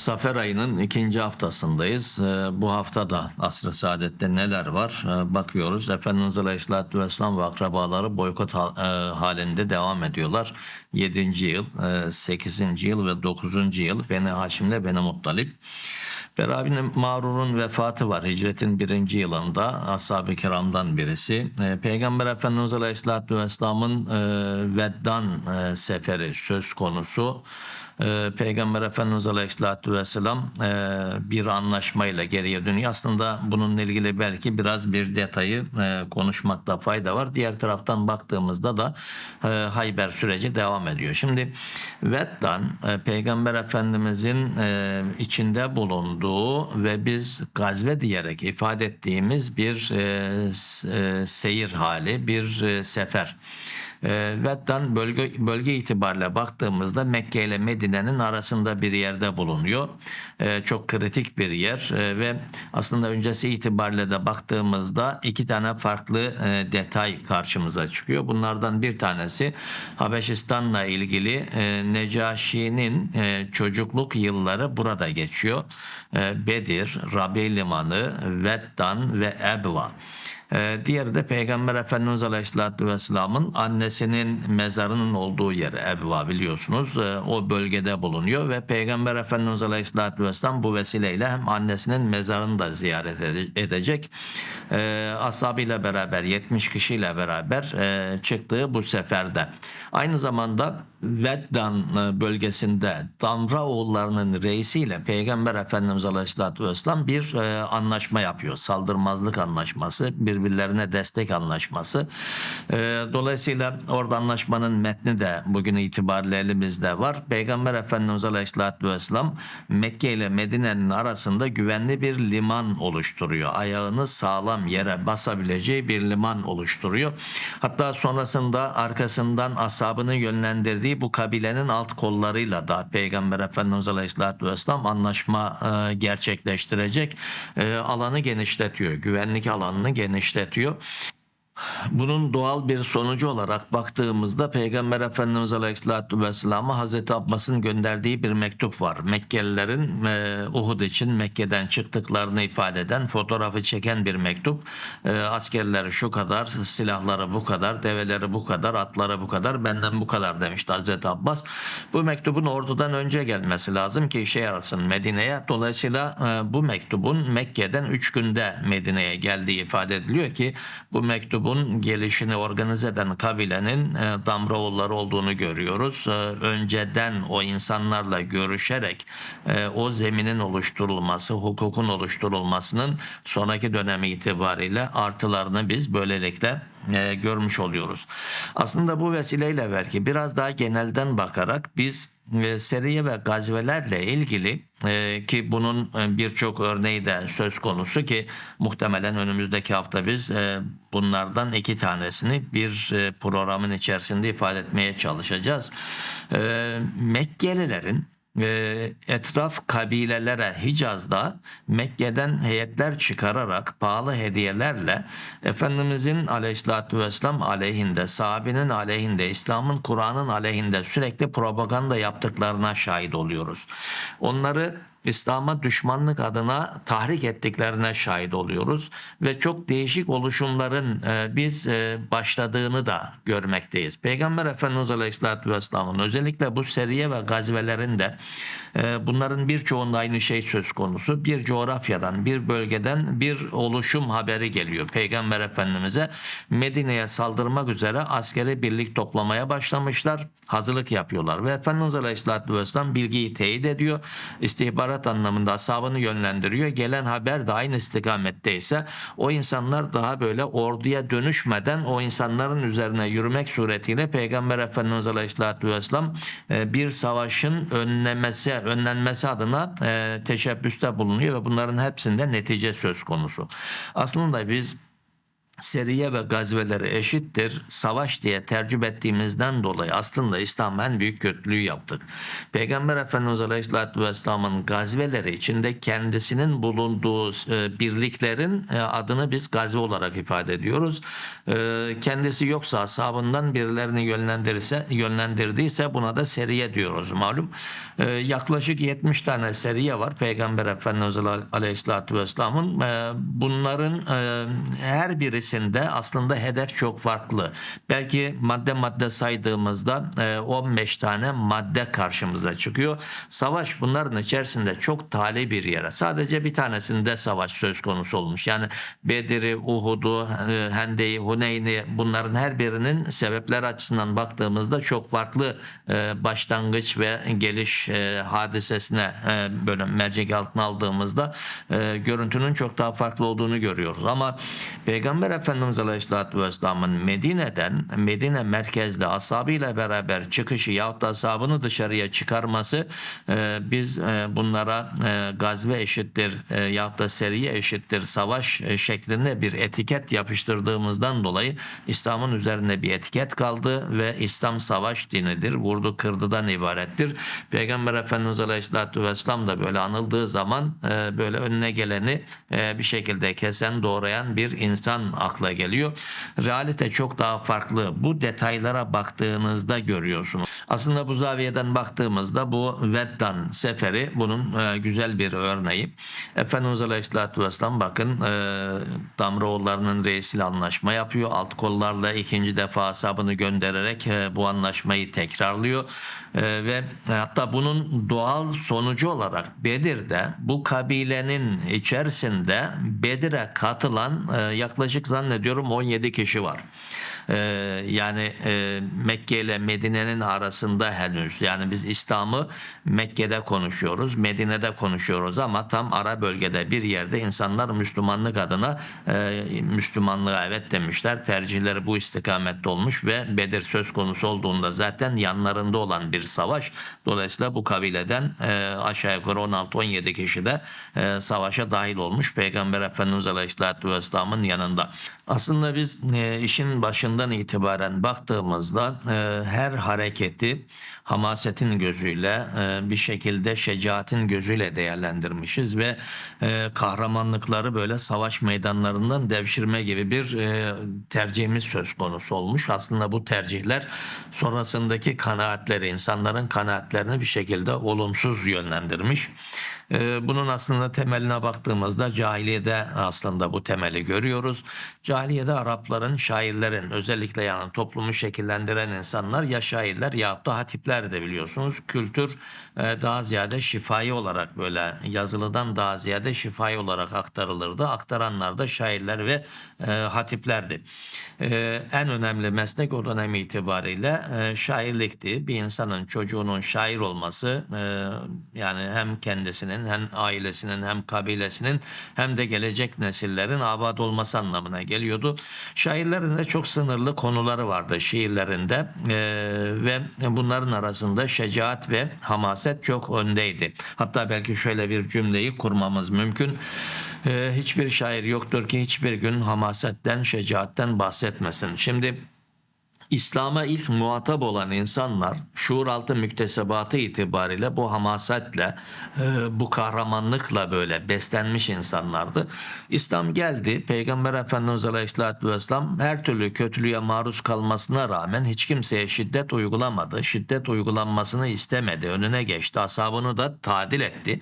Safer ayının ikinci haftasındayız. Ee, Bu hafta da Asr-ı Saadet'te neler var Ee, bakıyoruz. Efendimiz Aleyhisselatü Vesselam ve akrabaları boykot e, halinde devam ediyorlar. 7. yıl, 8. yıl ve 9. yıl Beni Haşim'le Beni Muttalip. Bera bin Mağrur'un vefatı var. Hicretin birinci yılında ashab-ı kiramdan birisi. Ee, Peygamber Efendimiz Aleyhisselatü Vesselam'ın e, Veddan e, seferi söz konusu. Ee, Peygamber Efendimiz Aleyhisselatü Vesselam e, bir anlaşmayla geriye dönüyor. Aslında bununla ilgili belki biraz bir detayı e, konuşmakta fayda var. Diğer taraftan baktığımızda da e, Hayber süreci devam ediyor. Şimdi Veddan Peygamber Efendimizin içinde bulunduğu ve biz gazve diyerek ifade ettiğimiz bir seyir hali, bir e, sefer. Veddan bölge, bölge itibariyle baktığımızda Mekke ile Medine'nin arasında bir yerde bulunuyor. E, çok kritik bir yer e, ve aslında öncesi itibariyle de baktığımızda iki tane farklı e, detay karşımıza çıkıyor. Bunlardan bir tanesi Habeşistan'la ilgili e, Necaşi'nin e, çocukluk yılları burada geçiyor. Bedir, Rabi Limanı, Veddan ve Ebva. Ee, Diğeri de Peygamber Efendimiz Aleyhisselatü Vesselam'ın annesinin mezarının olduğu yer Ebva biliyorsunuz. Ee, O bölgede bulunuyor ve Peygamber Efendimiz Aleyhisselatü Vesselam bu vesileyle hem annesinin mezarını da ziyaret ede- edecek. Ee, Ashabıyla beraber 70 kişiyle beraber e, çıktığı bu seferde. Aynı zamanda Veddan e, bölgesinde Damra oğullarının reisiyle Peygamber Efendimiz Aleyhisselatü Vesselam bir e, anlaşma yapıyor. Saldırmazlık anlaşması, birbirlerine destek anlaşması. E, dolayısıyla orada anlaşmanın metni de bugün itibariyle elimizde var. Peygamber Efendimiz Aleyhisselatü Vesselam Mekke ile Medine'nin arasında güvenli bir liman oluşturuyor. Ayağını sağlam yere basabileceği bir liman oluşturuyor. Hatta sonrasında arkasından ashabını yönlendirdiği bu kabilenin alt kollarıyla da Peygamber Efendimiz Aleyhisselatü Vesselam anlaşma e, gerçekleştirecek. E, alanı genişletiyor. Güvenlik alanını genişletiyor. Bunun doğal bir sonucu olarak baktığımızda Peygamber Efendimiz Aleyhisselatü Vesselam'a Hazreti Abbas'ın gönderdiği bir mektup var. Mekkelilerin e, Uhud için Mekke'den çıktıklarını ifade eden, fotoğrafı çeken bir mektup. E, askerleri şu kadar, silahları bu kadar, develeri bu kadar, atları bu kadar, benden bu kadar demişti Hazreti Abbas. Bu mektubun ordudan önce gelmesi lazım ki işe yarasın Medine'ye. Dolayısıyla e, bu mektubun Mekke'den 3 günde Medine'ye geldiği ifade ediliyor ki bu mektubun gelişini organize eden kabilenin e, Damraoğulları olduğunu görüyoruz. E, önceden o insanlarla görüşerek e, o zeminin oluşturulması, hukukun oluşturulmasının sonraki dönemi itibariyle artılarını biz böylelikle e, görmüş oluyoruz. Aslında bu vesileyle belki biraz daha genelden bakarak biz seriye ve gazvelerle ilgili e, ki bunun e, birçok örneği de söz konusu ki muhtemelen önümüzdeki hafta biz e, bunlardan iki tanesini bir programın içerisinde ifade etmeye çalışacağız. E, Mekkelilerin etraf kabilelere Hicaz'da Mekke'den heyetler çıkararak pahalı hediyelerle Efendimizin aleyhissalatü vesselam aleyhinde, sahabenin aleyhinde, İslam'ın Kur'an'ın aleyhinde sürekli propaganda yaptıklarına şahit oluyoruz. Onları İslam'a düşmanlık adına tahrik ettiklerine şahit oluyoruz ve çok değişik oluşumların e, biz e, başladığını da görmekteyiz. Peygamber Efendimiz Aleyhisselatü Vesselam'ın özellikle bu seriye ve gazvelerinde e, bunların birçoğunda aynı şey söz konusu. Bir coğrafyadan, bir bölgeden bir oluşum haberi geliyor. Peygamber Efendimiz'e Medine'ye saldırmak üzere askeri birlik toplamaya başlamışlar. Hazırlık yapıyorlar ve Efendimiz Aleyhisselatü Vesselam bilgiyi teyit ediyor. İstihbarat anlamında ashabını yönlendiriyor. Gelen haber de aynı istikametteyse o insanlar daha böyle orduya dönüşmeden o insanların üzerine yürümek suretiyle Peygamber Efendimiz Aleyhisselatü Vesselam e, bir savaşın önlemesi, önlenmesi adına e, teşebbüste bulunuyor ve bunların hepsinde netice söz konusu. Aslında biz seriye ve gazveleri eşittir. Savaş diye tercüme ettiğimizden dolayı aslında İslam en büyük kötülüğü yaptık. Peygamber Efendimiz Aleyhisselatü Vesselam'ın gazveleri içinde kendisinin bulunduğu e, birliklerin e, adını biz gazve olarak ifade ediyoruz. E, kendisi yoksa ashabından birilerini yönlendirirse, yönlendirdiyse buna da seriye diyoruz malum. Yaklaşık 70 tane seriye var Peygamber Efendimiz Aleyhisselatü Vesselam'ın. Bunların her birisinde aslında hedef çok farklı. Belki madde madde saydığımızda e, 15 tane madde karşımıza çıkıyor. Savaş bunların içerisinde çok tali bir yere. Sadece bir tanesinde savaş söz konusu olmuş. Yani Bedir'i, Uhud'u, e, Hende'yi, Huneyn'i bunların her birinin sebepler açısından baktığımızda çok farklı e, başlangıç ve geliş e, hadisesine e, böyle mercek altına aldığımızda e, görüntünün çok daha farklı olduğunu görüyoruz. Ama Peygamber Efendimiz Aleyhisselatü Vesselam'ın Medine'den Medine merkezli ashabıyla beraber çıkışı yahut da ashabını dışarıya çıkarması e, biz e, bunlara e, gazve eşittir e, yahut da seriye eşittir savaş şeklinde bir etiket yapıştırdığımızdan dolayı İslam'ın üzerinde bir etiket kaldı ve İslam savaş dinidir. Vurdu kırdıdan ibarettir. Peygamber Efendimiz Aleyhisselatü Vesselam da böyle anıldığı zaman böyle önüne geleni bir şekilde kesen doğrayan bir insan akla geliyor. Realite çok daha farklı. Bu detaylara baktığınızda görüyorsunuz. Aslında bu zaviyeden baktığımızda bu Veddan seferi bunun e, güzel bir örneği. Efendimiz Aleyhisselatü Vesselam bakın e, Damroğullarının reisiyle anlaşma yapıyor. Alt kollarla ikinci defa asabını göndererek e, bu anlaşmayı tekrarlıyor. E, ve hatta bunun doğal sonucu olarak Bedir'de bu kabilenin içerisinde Bedir'e katılan yaklaşık zannediyorum 17 kişi var. Ee, yani e, Mekke ile Medine'nin arasında henüz yani biz İslam'ı Mekke'de konuşuyoruz, Medine'de konuşuyoruz ama tam ara bölgede bir yerde insanlar Müslümanlık adına e, Müslümanlığa evet demişler. Tercihleri bu istikamette olmuş ve Bedir söz konusu olduğunda zaten yanlarında olan bir savaş. Dolayısıyla bu kabileden e, aşağı yukarı 16-17 kişi de e, savaşa dahil olmuş. Peygamber Efendimiz Aleyhisselatü Vesselam'ın yanında. Aslında biz e, işin başından itibaren baktığımızda e, her hareketi hamasetin gözüyle e, bir şekilde şecaatin gözüyle değerlendirmişiz ve e, kahramanlıkları böyle savaş meydanlarından devşirme gibi bir e, tercihimiz söz konusu olmuş. Aslında bu tercihler sonrasındaki kanaatleri, insanların kanaatlerini bir şekilde olumsuz yönlendirmiş. E, Bunun aslında temeline baktığımızda cahiliyede aslında bu temeli görüyoruz. Cahiliyede Arapların, şairlerin özellikle yani toplumu şekillendiren insanlar ya şairler ya da hatipler de biliyorsunuz. Kültür e, daha ziyade şifai olarak böyle yazılıdan daha ziyade şifai olarak aktarılırdı. Aktaranlar da şairler ve e, hatiplerdi. E, En önemli meslek o dönem itibariyle şairlikti. Bir insanın çocuğunun şair olması yani hem kendisinin hem ailesinin hem kabilesinin hem de gelecek nesillerin abad olması anlamına geliyordu. Şairlerin de çok sınırlı konuları vardı şiirlerinde e, ve bunların arasında şecaat ve hamaset çok öndeydi. Hatta belki şöyle bir cümleyi kurmamız mümkün. E, hiçbir şair yoktur ki hiçbir gün hamasetten, şecaatten bahsetmesin. Şimdi İslam'a ilk muhatap olan insanlar şuur altı müktesebatı itibariyle bu hamasetle, e, bu kahramanlıkla böyle beslenmiş insanlardı. İslam geldi. Peygamber Efendimiz Aleyhisselatü Vesselam her türlü kötülüğe maruz kalmasına rağmen hiç kimseye şiddet uygulamadı. Şiddet uygulanmasını istemedi. Önüne geçti. Asabını da tadil etti.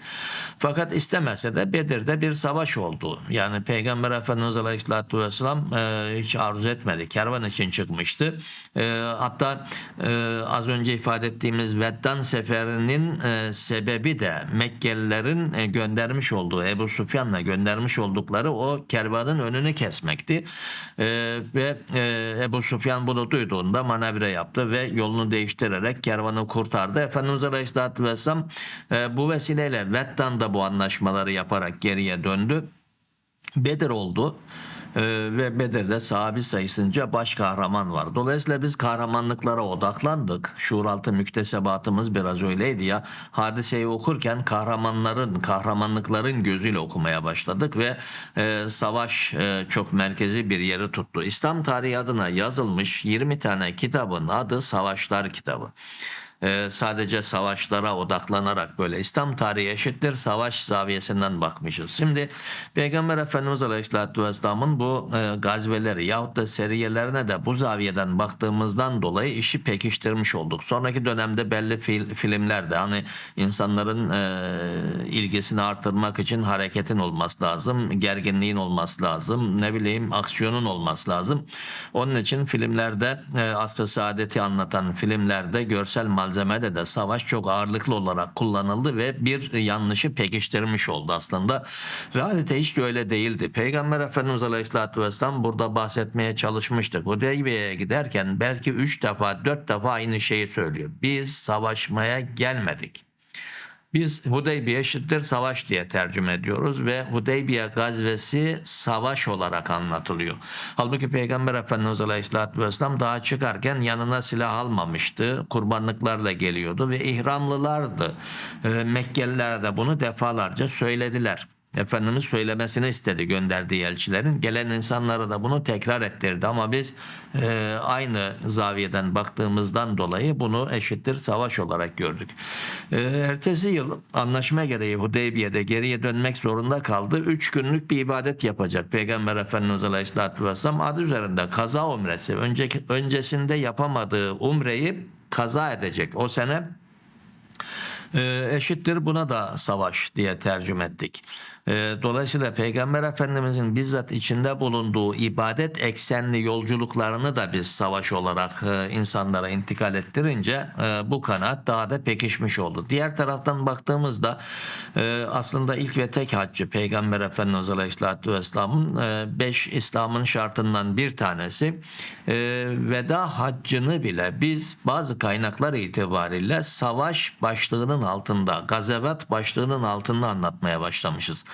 Fakat istemese de Bedir'de bir savaş oldu. Yani Peygamber Efendimiz Aleyhisselatü Vesselam e, hiç arzu etmedi. Kervan için çıkmıştı. E, hatta e, az önce ifade ettiğimiz Veddan seferinin e, sebebi de Mekkelilerin e, göndermiş olduğu Ebu Sufyan'la göndermiş oldukları o kervanın önünü kesmekti. E, ve e, Ebu Sufyan bunu duyduğunda manevra yaptı ve yolunu değiştirerek kervanı kurtardı. Efendimiz Aleyhisselatü Vesselam e, bu vesileyle Veddan'da bu anlaşmaları yaparak geriye döndü. Bedir oldu. Ee, ve Bedir'de sahabi sayısınca baş kahraman var. Dolayısıyla biz kahramanlıklara odaklandık. Şuuraltı müktesebatımız biraz öyleydi ya. Hadiseyi okurken kahramanların, kahramanlıkların gözüyle okumaya başladık ve e, savaş e, çok merkezi bir yeri tuttu. İslam tarihi adına yazılmış 20 tane kitabın adı Savaşlar kitabı. Ee, sadece savaşlara odaklanarak böyle İslam tarihi eşittir savaş zaviyesinden bakmışız. Şimdi Peygamber Efendimiz Aleyhisselatü Vesselam'ın bu e, gazveleri yahut da seriyelerine de bu zaviyeden baktığımızdan dolayı işi pekiştirmiş olduk. Sonraki dönemde belli fil- filmlerde hani insanların e, ilgisini artırmak için hareketin olması lazım, gerginliğin olması lazım, ne bileyim aksiyonun olması lazım. Onun için filmlerde e, asr saadeti anlatan filmlerde görsel malzemede de savaş çok ağırlıklı olarak kullanıldı ve bir yanlışı pekiştirmiş oldu aslında. Realite hiç de öyle değildi. Peygamber Efendimiz Aleyhisselatü Vesselam burada bahsetmeye çalışmıştık. Hudeybiye'ye giderken belki üç defa dört defa aynı şeyi söylüyor. Biz savaşmaya gelmedik. Biz Hudeybiye eşittir savaş diye tercüme ediyoruz ve Hudeybiye gazvesi savaş olarak anlatılıyor. Halbuki Peygamber Efendimiz Aleyhisselatü Vesselam daha çıkarken yanına silah almamıştı. Kurbanlıklarla geliyordu ve ihramlılardı. Ee, Mekkeliler de bunu defalarca söylediler. Efendimiz söylemesini istedi gönderdiği elçilerin. Gelen insanlara da bunu tekrar ettirdi ama biz e, aynı zaviyeden baktığımızdan dolayı bunu eşittir savaş olarak gördük. E, ertesi yıl anlaşma gereği Hudeybiye'de geriye dönmek zorunda kaldı. Üç günlük bir ibadet yapacak Peygamber Efendimiz Aleyhisselatü Vesselam adı üzerinde kaza umresi. Önceki, öncesinde yapamadığı umreyi kaza edecek. O sene e, eşittir buna da savaş diye tercüme ettik. E, Dolayısıyla Peygamber Efendimizin bizzat içinde bulunduğu ibadet eksenli yolculuklarını da biz savaş olarak e, insanlara intikal ettirince e, bu kanaat daha da pekişmiş oldu. Diğer taraftan baktığımızda e, aslında ilk ve tek haccı Peygamber Efendimiz Aleyhisselatü Vesselam'ın beş İslam'ın şartından bir tanesi veda haccını bile biz bazı kaynaklar itibariyle savaş başlığının altında, gazevat başlığının altında anlatmaya başlamışız.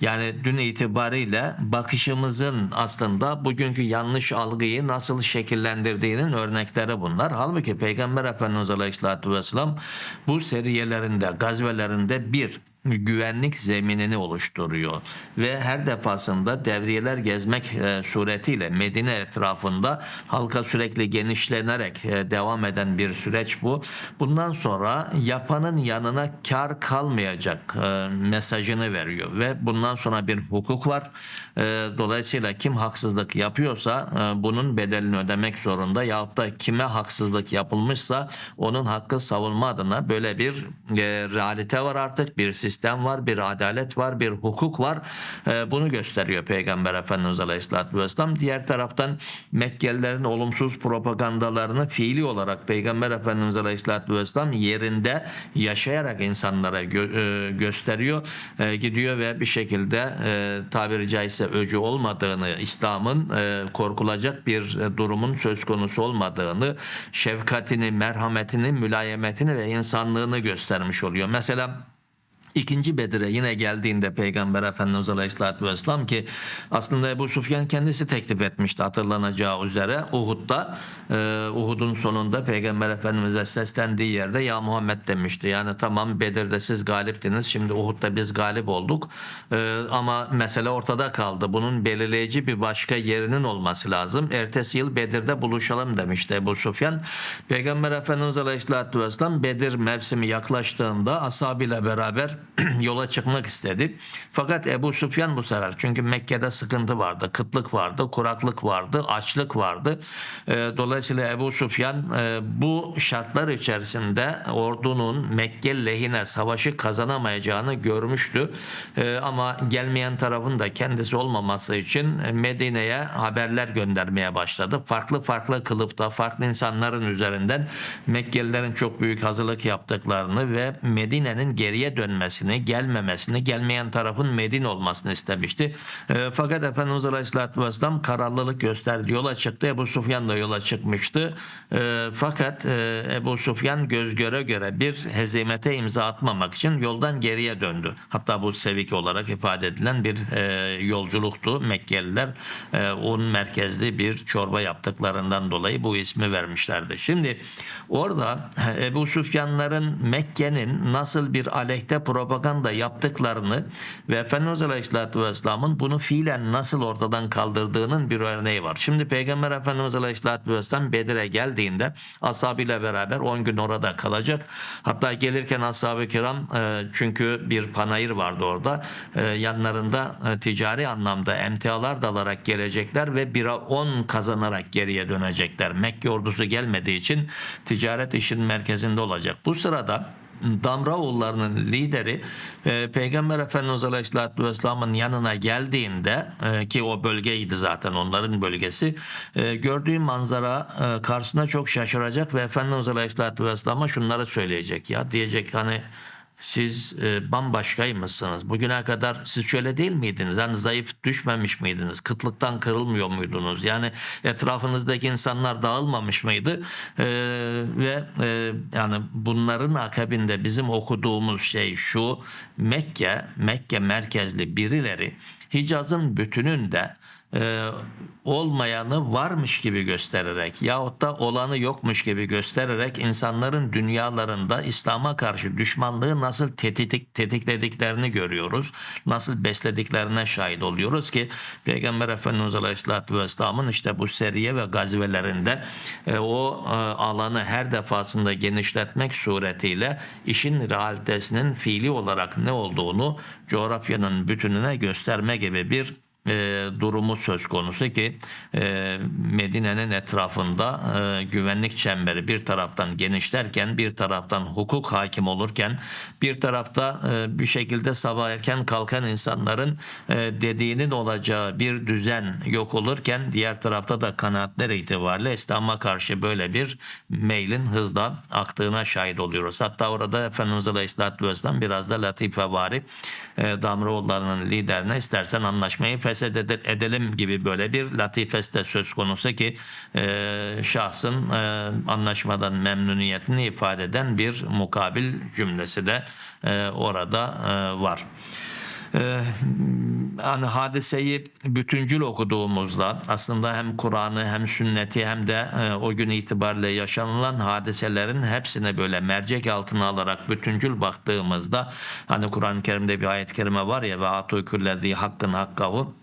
Yani dün itibariyle bakışımızın aslında bugünkü yanlış algıyı nasıl şekillendirdiğinin örnekleri bunlar. Halbuki Peygamber Efendimiz Aleyhisselatü Vesselam bu seriyelerinde, gazvelerinde bir güvenlik zeminini oluşturuyor ve her defasında devriyeler gezmek e, suretiyle Medine etrafında halka sürekli genişlenerek e, devam eden bir süreç bu. Bundan sonra yapanın yanına kar kalmayacak e, mesajını veriyor ve bundan sonra bir hukuk var. Dolayısıyla kim haksızlık yapıyorsa bunun bedelini ödemek zorunda yahut da kime haksızlık yapılmışsa onun hakkı savunma adına böyle bir realite var artık bir sistem var, bir adalet var, bir hukuk var. Ee, bunu gösteriyor Peygamber Efendimiz Aleyhisselatü Vesselam. Diğer taraftan Mekkelilerin olumsuz propagandalarını fiili olarak Peygamber Efendimiz Aleyhisselatü Vesselam yerinde yaşayarak insanlara gö- e, gösteriyor. E, gidiyor ve bir şekilde e, tabiri caizse öcü olmadığını, İslam'ın e, korkulacak bir durumun söz konusu olmadığını, şefkatini, merhametini, mülayemetini ve insanlığını göstermiş oluyor. Mesela İkinci Bedir'e yine geldiğinde Peygamber Efendimiz Aleyhisselatü Vesselam ki aslında Ebu Sufyan kendisi teklif etmişti hatırlanacağı üzere Uhud'da e, Uhud'un sonunda Peygamber Efendimiz'e seslendiği yerde ya Muhammed demişti. Yani tamam Bedir'de siz galiptiniz şimdi Uhud'da biz galip olduk E, ama mesele ortada kaldı. Bunun belirleyici bir başka yerinin olması lazım. Ertesi yıl Bedir'de buluşalım demişti Ebu Sufyan. Peygamber Efendimiz Aleyhisselatü Vesselam Bedir mevsimi yaklaştığında ashabıyla beraber yola çıkmak istedi. Fakat Ebu Süfyan bu sefer çünkü Mekke'de sıkıntı vardı, kıtlık vardı, kuraklık vardı, açlık vardı. E, Dolayısıyla Ebu Süfyan e, bu şartlar içerisinde ordunun Mekke lehine savaşı kazanamayacağını görmüştü. E, Ama gelmeyen tarafın da kendisi olmaması için Medine'ye haberler göndermeye başladı. Farklı farklı kılıfta farklı insanların üzerinden Mekkelilerin çok büyük hazırlık yaptıklarını ve Medine'nin geriye dönmesi gelmemesini, gelmemesini, gelmeyen tarafın Medine olmasını istemişti. E, fakat Efendimiz Aleyhisselatü Vesselam kararlılık gösterdi. Yola çıktı. Ebu Sufyan da yola çıkmıştı. E, fakat e, Ebu Sufyan göz göre göre bir hezimete imza atmamak için yoldan geriye döndü. Hatta bu sevik olarak ifade edilen bir e, yolculuktu. Mekkeliler e, un merkezli bir çorba yaptıklarından dolayı bu ismi vermişlerdi. Şimdi orada Ebu Süfyanların Mekke'nin nasıl bir aleyhte propaganda yaptıklarını ve Efendimiz Aleyhisselatü Vesselam'ın bunu fiilen nasıl ortadan kaldırdığının bir örneği var. Şimdi Peygamber Efendimiz Aleyhisselatü Vesselam Bedir'e geldiğinde ashabıyla beraber 10 gün orada kalacak. Hatta gelirken ashab-ı kiram e, çünkü bir panayır vardı orada. E, yanlarında e, ticari anlamda emtialar da alarak gelecekler ve 1'e 10 kazanarak geriye dönecekler. Mekke ordusu gelmediği için ticaret işin merkezinde olacak. Bu sırada Damraoğullarının lideri e, Peygamber Efendimiz Aleyhisselatü Vesselam'ın yanına geldiğinde e, ki o bölgeydi zaten onların bölgesi e, gördüğü manzara e, karşısına çok şaşıracak ve Efendimiz Aleyhisselatü Vesselam'a şunları söyleyecek ya. Diyecek hani siz e, bambaşkaymışsınız. Bugüne kadar siz şöyle değil miydiniz? Yani zayıf düşmemiş miydiniz? Kıtlıktan kırılmıyor muydunuz? Yani etrafınızdaki insanlar dağılmamış mıydı? E, ve e, yani bunların akabinde bizim okuduğumuz şey şu. Mekke, Mekke merkezli birileri Hicaz'ın bütününde e, olmayanı varmış gibi göstererek yahut da olanı yokmuş gibi göstererek insanların dünyalarında İslam'a karşı düşmanlığı nasıl tetik, tetiklediklerini görüyoruz. Nasıl beslediklerine şahit oluyoruz ki Peygamber Efendimiz Aleyhisselatü Vesselam'ın işte bu seriye ve gazivelerinde e, o e, alanı her defasında genişletmek suretiyle işin realitesinin fiili olarak ne olduğunu coğrafyanın bütününe gösterme gibi bir e, durumu söz konusu ki e, Medine'nin etrafında e, güvenlik çemberi bir taraftan genişlerken bir taraftan hukuk hakim olurken bir tarafta e, bir şekilde sabah erken kalkan insanların e, dediğinin olacağı bir düzen yok olurken diğer tarafta da kanaatler itibariyle İslam'a karşı böyle bir meylin hızla aktığına şahit oluyoruz. Hatta orada Efendimiz Aleyhisselatü Vesselam biraz da latife vari e, Damroğullarının liderine istersen anlaşmayı feshed edelim gibi böyle bir latifesi de söz konusu ki e, şahsın e, anlaşmadan memnuniyetini ifade eden bir mukabil cümlesi de e, orada e, var. Ee, yani hadiseyi bütüncül okuduğumuzda aslında hem Kur'an'ı hem sünneti hem de e, o gün itibariyle yaşanılan hadiselerin hepsine böyle mercek altına alarak bütüncül baktığımızda hani Kur'an-ı Kerim'de bir ayet-i kerime var ya ve atu küllezi hakkın hakkahu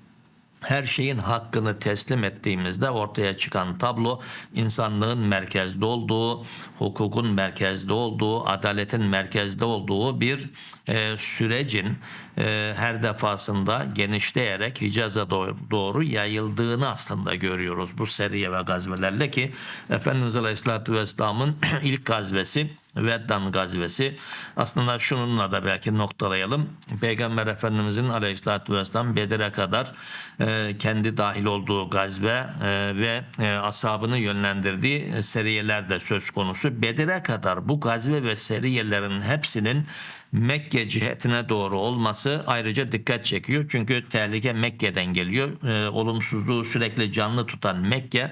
her şeyin hakkını teslim ettiğimizde ortaya çıkan tablo insanlığın merkezde olduğu, hukukun merkezde olduğu, adaletin merkezde olduğu bir e, sürecin e, her defasında genişleyerek Hicaz'a doğru, doğru yayıldığını aslında görüyoruz bu seriye ve gazvelerle ki Efendimiz Aleyhisselatü Vesselam'ın ilk gazvesi Veddan gazvesi. Aslında şununla da belki noktalayalım. Peygamber Efendimizin aleyhissalatü vesselam Bedir'e kadar e, kendi dahil olduğu gazve e, ve e, ashabını yönlendirdiği seriyeler de söz konusu. Bedir'e kadar bu gazve ve seriyelerin hepsinin Mekke cihetine doğru olması ayrıca dikkat çekiyor. Çünkü tehlike Mekke'den geliyor. E, olumsuzluğu sürekli canlı tutan Mekke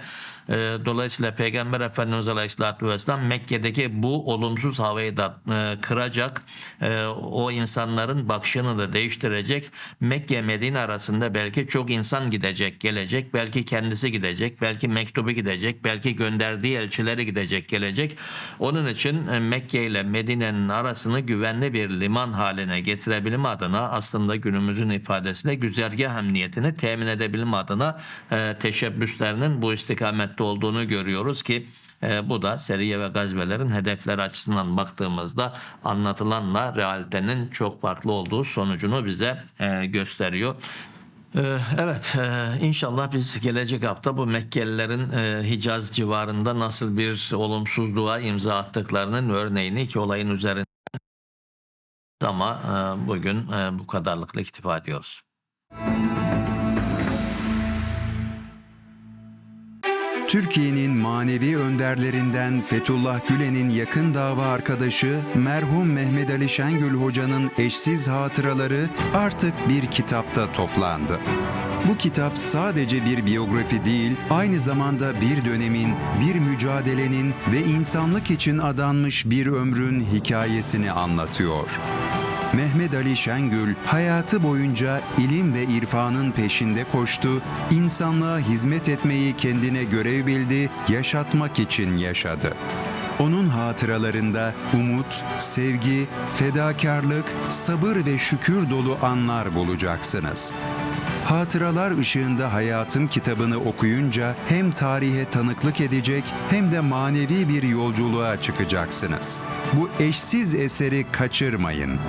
e, dolayısıyla Peygamber Efendimiz Aleyhisselatü Vesselam Mekke'deki bu olumsuz havayı da e, kıracak. E, o insanların bakışını da değiştirecek. Mekke Medine arasında belki çok insan gidecek, gelecek. Belki kendisi gidecek, belki mektubu gidecek, belki gönderdiği elçileri gidecek, gelecek. Onun için Mekke ile Medine'nin arasını güvenli bir liman haline getirebilme adına aslında günümüzün ifadesiyle güzergah emniyetini temin edebilme adına e, teşebbüslerinin bu istikamette olduğunu görüyoruz ki e, bu da seriye ve gazvelerin hedefleri açısından baktığımızda anlatılanla realitenin çok farklı olduğu sonucunu bize e, gösteriyor. Ee, Evet e, inşallah biz gelecek hafta bu Mekkelilerin e, Hicaz civarında nasıl bir olumsuzluğa imza attıklarının örneğini iki olayın üzerinde ama e, bugün e, bu kadarlıkla iktifa ediyoruz. Türkiye'nin manevi önderlerinden Fethullah Gülen'in yakın dava arkadaşı merhum Mehmet Ali Şengül Hoca'nın eşsiz hatıraları artık bir kitapta toplandı. Bu kitap sadece bir biyografi değil, aynı zamanda bir dönemin, bir mücadelenin ve insanlık için adanmış bir ömrün hikayesini anlatıyor. Mehmet Ali Şengül hayatı boyunca ilim ve irfanın peşinde koştu, insanlığa hizmet etmeyi kendine görev bildi, yaşatmak için yaşadı. Onun hatıralarında umut, sevgi, fedakarlık, sabır ve şükür dolu anlar bulacaksınız. Hatıralar ışığında hayatım kitabını okuyunca hem tarihe tanıklık edecek hem de manevi bir yolculuğa çıkacaksınız. Bu eşsiz eseri kaçırmayın.